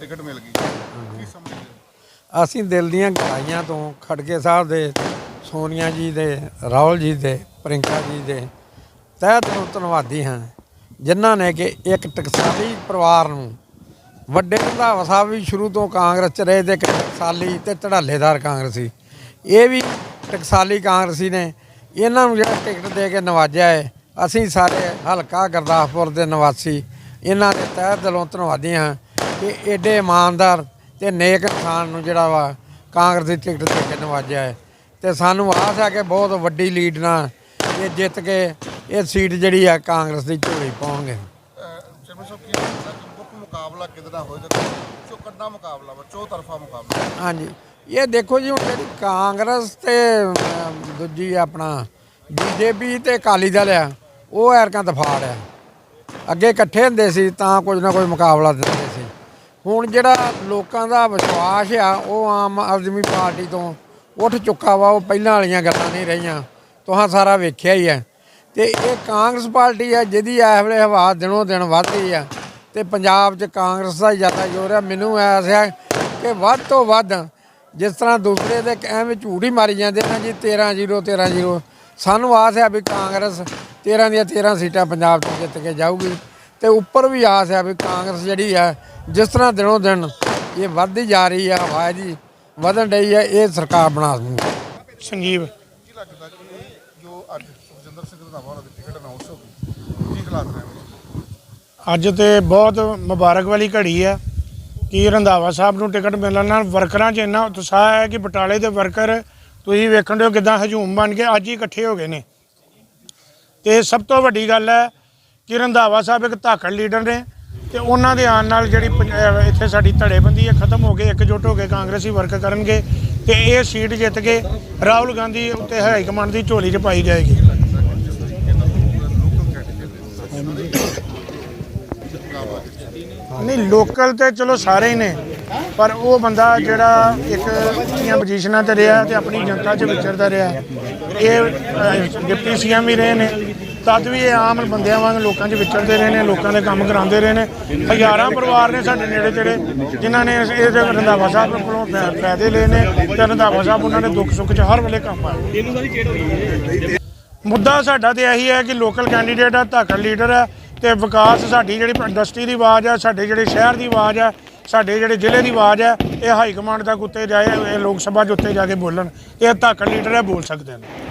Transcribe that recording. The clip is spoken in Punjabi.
ਟਿਕਟ ਮਿਲ ਗਈ। ਕੀ ਸਮਝਦੇ ਹੋ? ਅਸੀਂ ਦਿਲ ਦੀਆਂ ਗਹਿਰਾਈਆਂ ਤੋਂ ਖੜਕੇ ਸਾਹਿਬ ਦੇ, ਸੋਨੀਆ ਜੀ ਦੇ, ਰਾਹੁਲ ਜੀ ਦੇ, ਪ੍ਰਿੰਕਾ ਜੀ ਦੇ ਤਹਿ ਦਿਲੋਂ ਧੰਨਵਾਦੀ ਹਾਂ, ਜਿਨ੍ਹਾਂ ਨੇ ਕਿ ਇੱਕ ਟਕਸਾਲੀ ਪਰਿਵਾਰ ਨੂੰ ਵੱਡੇ ਰੰਧਾਵਾ ਸਾਹਿਬ ਵੀ ਸ਼ੁਰੂ ਤੋਂ ਕਾਂਗਰਸ ਚ ਰਹੇ ਤੇ ਇੱਕ ਟਕਸਾਲੀ ਤੇ ਧੜਾਲੇਦਾਰ ਕਾਂਗਰਸੀ ਇਹ ਵੀ ਟਕਸਾਲੀ ਕਾਂਗਰਸੀ ਨੇ। ਇਹਨਾਂ ਨੂੰ ਜਿਹੜਾ ਟਿਕਟ ਦੇ ਕੇ ਨਵਾਜਿਆ ਹੈ, ਅਸੀਂ ਸਾਰੇ ਹਲਕਾ ਗੁਰਦਾਸਪੁਰ ਦੇ ਨਿਵਾਸੀ, ਇਹਨਾਂ ਦੇ ਤਹਿ ਦਿਲੋਂ ਧੰਨਵਾਦੀ ਹਾਂ। ਕਿ ਏਡੇ ਇਮਾਨਦਾਰ ਤੇ ਨੇਕ ਇਨਸਾਨ ਨੂੰ ਜਿਹੜਾ ਵਾ ਕਾਂਗਰਸ ਦੀ ਟਿਕਟ ਦੇ ਕੇ ਨਵਾਜਿਆ ਹੈ। ਤੇ ਸਾਨੂੰ ਆਸ ਹੈ ਕਿ ਬਹੁਤ ਵੱਡੀ ਲੀਡ ਨਾਲ ਇਹ ਜਿੱਤ ਕੇ ਇਹ ਸੀਟ ਜਿਹੜੀ ਆ ਕਾਂਗਰਸ ਦੀ ਝੋਲੀ ਪਾਉਣਗੇ। ਮੁਕਾਬਲਾ ਕਿਹਦੇ ਨਾਲ ਹੋਏਗਾ ਚੋ ਕੱਡਾ ਮੁਕਾਬਲਾ ਵਾ ਚੋ ਤਰਫਾ ਮੁਕਾਬਲਾ। ਹਾਂਜੀ। ਇਹ ਦੇਖੋ ਜੀ ਹੁਣ ਜਿਹੜੀ ਕਾਂਗਰਸ ਤੇ ਦੂਜੀ ਆਪਣਾ ਬੀਜੇਪੀ ਤੇ ਅਕਾਲੀ ਦਲ ਆ ਉਹ ਐਰਕਾਂ ਦਫਾੜ ਆ। ਅੱਗੇ ਇਕੱਠੇ ਹੁੰਦੇ ਸੀ ਤਾਂ ਕੁਝ ਨਾ ਕੋਈ ਮੁਕਾਬਲਾ ਦਿੰਦੇ ਹੁਣ ਜਿਹੜਾ ਲੋਕਾਂ ਦਾ ਵਿਸ਼ਵਾਸ ਆ, ਉਹ ਆਮ ਆਦਮੀ ਪਾਰਟੀ ਤੋਂ ਉੱਠ ਚੁੱਕਾ ਵਾ, ਉਹ ਪਹਿਲਾਂ ਵਾਲੀਆਂ ਗੱਲਾਂ ਨਹੀਂ ਰਹੀਆਂ। ਤੁਹਾਂ ਸਾਰਾ ਵੇਖਿਆ ਹੀ ਹੈ ਤੇ ਇਹ ਕਾਂਗਰਸ ਪਾਰਟੀ ਆ, ਜਿਹਦੀ ਇਸ ਵੇਲੇ ਹਵਾ ਦਿਨੋਂ ਦਿਨ ਵੱਧਦੀ ਆ, ਤੇ ਪੰਜਾਬ 'ਚ ਕਾਂਗਰਸ ਦਾ ਹੀ ਜ਼ਿਆਦਾ ਜ਼ੋਰ ਆ। ਮੈਨੂੰ ਐਸ ਹੈ ਕਿ ਵੱਧ ਤੋਂ ਵੱਧ ਜਿਸ ਤਰ੍ਹਾਂ ਦੂਸਰੇ ਦੇ ਐਵੇਂ ਝੂਠ ਹੀ ਮਾਰੀ ਜਾਂਦੇ ਨਾ ਜੀ 13 0 13 0 ਸਾਨੂੰ ਆਸ ਹੈ ਵੀ ਕਾਂਗਰਸ 13 ਦੀਆਂ 13 ਸੀਟਾਂ ਪੰਜਾਬ 'ਚ ਜਿੱਤ ਕੇ ਜਾਊਗੀ। ਤੇ ਉੱਪਰ ਵੀ ਆਸ ਹੈ ਵੀ ਕਾਂਗਰਸ ਜਿਹੜੀ ਆ ਜਿਸ ਤਰ੍ਹਾਂ ਦਿਨੋਂ ਦਿਨ ਇਹ ਵੱਧਦੀ ਜਾ ਰਹੀ ਹੈ ਹਵਾ ਇਹਦੀ ਵਧਣ ਡਈ ਹੈ ਇਹ ਸਰਕਾਰ ਬਣਾ ਦੂਗੀ ਸੰਜੀਵ ਕੀ ਲੱਗਦਾ ਕਿ ਜੋ ਅੱਜ ਸੁਖਜਿੰਦਰ ਸਿੰਘ ਰੰਧਾਵਾ ਉਹਨਾਂ ਦੀ ਟਿਕਟ ਅਨਾਉਂਸ ਹੋ ਗਈ ਕੀ ਹਾਲਾਤ ਰਹੇ ਅੱਜ ਤੇ ਬਹੁਤ ਮੁਬਾਰਕ ਵਾਲੀ ਘੜੀ ਆ ਕਿ ਰੰਧਾਵਾ ਸਾਹਿਬ ਨੂੰ ਟਿਕਟ ਮਿਲਣ ਨਾਲ ਵਰਕਰਾਂ 'ਚ ਇੰਨਾ ਉਤਸ਼ਾਹ ਹੈ ਕਿ ਬਟਾਲੇ ਦੇ ਵਰਕਰ ਤੁਸੀਂ ਵੇਖਣ ਦਿਓ ਕਿਦਾਂ ਹਜੂਮ ਬਣ ਕੇ ਅੱਜ ਹੀ ਇਕੱਠੇ ਹੋ ਗਏ ਨੇ। ਤੇ ਸਭ ਤੋਂ ਵੱਡੀ ਗੱਲ ਹੈ ਕਿ ਰੰਧਾਵਾ ਸਾਹਿਬ ਇੱਕ ਧਾਕੜ ਲੀਡਰ ਨੇ ਤੇ ਉਹਨਾਂ ਦੇ ਆਉਣ ਨਾਲ ਜਿਹੜੀ ਪੰਜ- ਇੱਥੇ ਸਾਡੀ ਧੜੇਬੰਦੀ ਹੈ ਖਤਮ ਹੋ ਕੇ ਇਕਜੁੱਟ ਹੋ ਕੇ ਕਾਂਗਰਸੀ ਵਰਕ ਕਰਨਗੇ ਤੇ ਇਹ ਸੀਟ ਜਿੱਤ ਕੇ ਰਾਹੁਲ ਗਾਂਧੀ ਉੱਤੇ ਹਾਈ ਕਮਾਂਡ ਦੀ ਝੋਲੀ 'ਚ ਪਾਈ ਜਾਏਗੀ। ਨਹੀਂ ਲੋਕਲ ਤੇ ਚਲੋ ਸਾਰੇ ਹੀ ਨੇ ਪਰ ਉਹ ਬੰਦਾ ਜਿਹੜਾ ਇੱਕ ਦੀਆਂ ਪੋਜੀਸ਼ਨਾਂ ਤੇ ਰਿਹਾ ਤੇ ਆਪਣੀ ਜਨਤਾ 'ਚ ਵਿਚਰਦਾ ਰਿਹਾ ਇਹ ਅਹ, ਡਿਪਟੀ ਸੀਐਮ ਵੀ ਰਹੇ ਨੇ। ਤਦ ਵੀ ਇਹ ਆਮ ਬੰਦਿਆਂ ਵਾਂਗ ਲੋਕਾਂ 'ਚ ਵਿਚਰਦੇ ਰਹੇ ਨੇ, ਲੋਕਾਂ ਦੇ ਕੰਮ ਕਰਾਉਂਦੇ ਰਹੇ ਨੇ। ਹਜ਼ਾਰਾਂ ਪਰਿਵਾਰ ਨੇ ਸਾਡੇ ਨੇੜੇ ਤੇੜੇ ਜਿਨ੍ਹਾਂ ਨੇ ਇਸ- ਇਹ ਰੰਧਾਵਾ ਸਾਹਿਬ ਕੋਲੋਂ ਫਾ- ਫਾਇਦੇ ਲਏ ਨੇ ਤੇ ਰੰਧਾਵਾ ਸਾਹਿਬ ਉਹਨਾਂ ਦੇ ਦੁੱਖ ਸੁੱਖ 'ਚ ਹਰ ਵੇਲੇ ਕੰਮ ਆਏ ਮੁੱਦਾ ਸਾਡਾ ਤੇ ਇਹੀ ਹੈ ਕਿ ਲੋਕਲ ਕੈਂਡੀਡੇਟ ਆ, ਧਾਕੜ ਲੀਡਰ ਹੈ ਤੇ ਵਿਕਾਸ ਸਾਡੀ ਜਿਹੜੀ ਇੰਡਸਟਰੀ ਦੀ ਆਵਾਜ਼ ਹੈ ਸਾਡੇ ਜਿਹੜੇ ਸ਼ਹਿਰ ਦੀ ਆਵਾਜ਼ ਹੈ ਸਾਡੇ ਜਿਹੜੇ ਜ਼ਿਲ੍ਹੇ ਦੀ ਆਵਾਜ਼ ਹੈ ਇਹ ਹਾਈ ਕਮਾਂਡ ਤੱਕ ਉੱਤੇ ਜਾਏ, ਇਹ ਲੋਕ ਸਭਾ 'ਚ ਉੱਤੇ ਜਾ ਕੇ ਬੋਲਣ। ਇਹ ਧਾਕੜ ਲੀਡਰ ਹੈ ਬੋਲ ਸਕਦੇ ਨੇ।